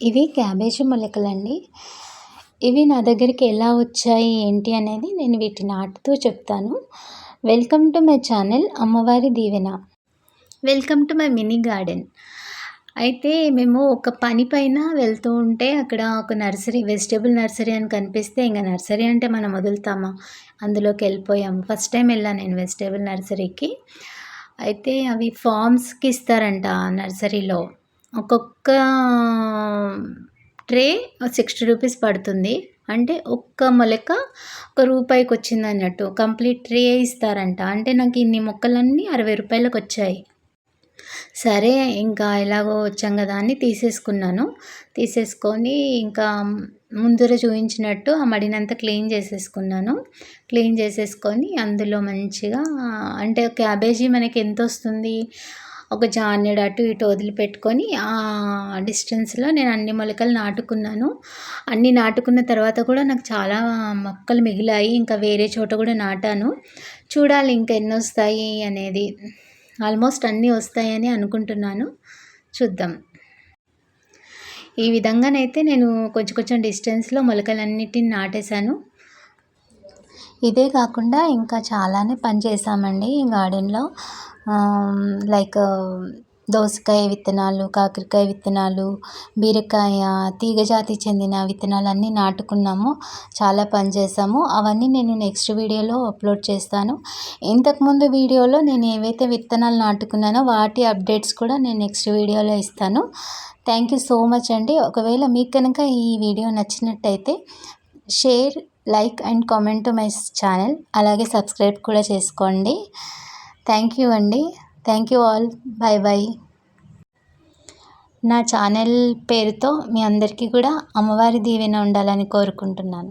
ఇవి క్యాబేజీ మొలకలండి. ఇవి నా దగ్గరికి ఎలా వచ్చాయి ఏంటి అనేది నేను వీటి నాటుతూ చెప్తాను. వెల్కమ్ టు మై ఛానల్ అమ్మవారి దీవెన. Welcome to my mini garden. అయితే మేము ఒక పని పైన వెళ్తూ ఉంటే అక్కడ ఒక నర్సరీ వెజిటేబుల్ నర్సరీ అని కనిపిస్తే ఇంకా నర్సరీ అంటే మనం వదులుతామా? అందులోకి వెళ్ళిపోయాము. ఫస్ట్ టైం వెళ్ళాను నేను వెజిటేబుల్ నర్సరీకి. అయితే అవి ఫామ్స్కి ఇస్తారంట నర్సరీలో. ఒక్కొక్క ట్రే సిక్స్టీ రూపీస్ పడుతుంది. అంటే ఒక్క మొలక ఒక రూపాయికి వచ్చింది అన్నట్టు. కంప్లీట్ ట్రే ఇస్తారంట. అంటే నాకు ఇన్ని మొక్కలన్నీ అరవై రూపాయలకు వచ్చాయి. సరే ఇంకా ఎలాగో వచ్చాం కదా అని తీసేసుకున్నాను. తీసేసుకొని ఇంకా ముందర చూపించినట్టు ఆ మడినంతా క్లీన్ చేసేసుకున్నాను. క్లీన్ చేసేసుకొని అందులో మంచిగా అంటే క్యాబేజీ మనకి ఎంత వస్తుంది? ఒక జాన్యుడు అటు ఇటు వదిలిపెట్టుకొని ఆ డిస్టెన్స్లో నేను అన్ని మొలకలు నాటుకున్నాను. అన్ని నాటుకున్న తర్వాత కూడా నాకు చాలా మొక్కలు మిగిలాయి. ఇంకా వేరే చోట కూడా నాటాను. చూడాలి ఇంకా ఎన్ని వస్తాయి అనేది. ఆల్మోస్ట్ అన్నీ వస్తాయని అనుకుంటున్నాను. చూద్దాం. ఈ విధంగానైతే నేను కొంచెం కొంచెం డిస్టెన్స్లో మొలకలన్నిటిని నాటేశాను. ఇదే కాకుండా ఇంకా చాలానే పని చేసామండి ఈ గార్డెన్లో. లైక్ దోసకాయ విత్తనాలు కాకరకాయ విత్తనాలు బీరకాయ తీగజాతి చెందిన విత్తనాలు అన్నీ నాటుకున్నాము. చాలా పని చేసాము అవన్నీ నేను నెక్స్ట్ వీడియోలో అప్లోడ్ చేస్తాను. ఇంతకుముందు వీడియోలో నేను ఏవైతే విత్తనాలు నాటుకున్నానో వాటి అప్డేట్స్ కూడా నేను నెక్స్ట్ వీడియోలో ఇస్తాను. థ్యాంక్ యూ సో మచ్ అండి. ఒకవేళ మీకు కనుక ఈ వీడియో నచ్చినట్టయితే share like and comment to my channel. అలాగే సబ్స్క్రైబ్ కూడా చేసుకోండి. థ్యాంక్ యూ అండి. Thank you all. Bye bye నా ఛానల్ పేరుతో మీ అందరికీ కూడా అమ్మవారి దీవెన ఉండాలని కోరుకుంటున్నాను.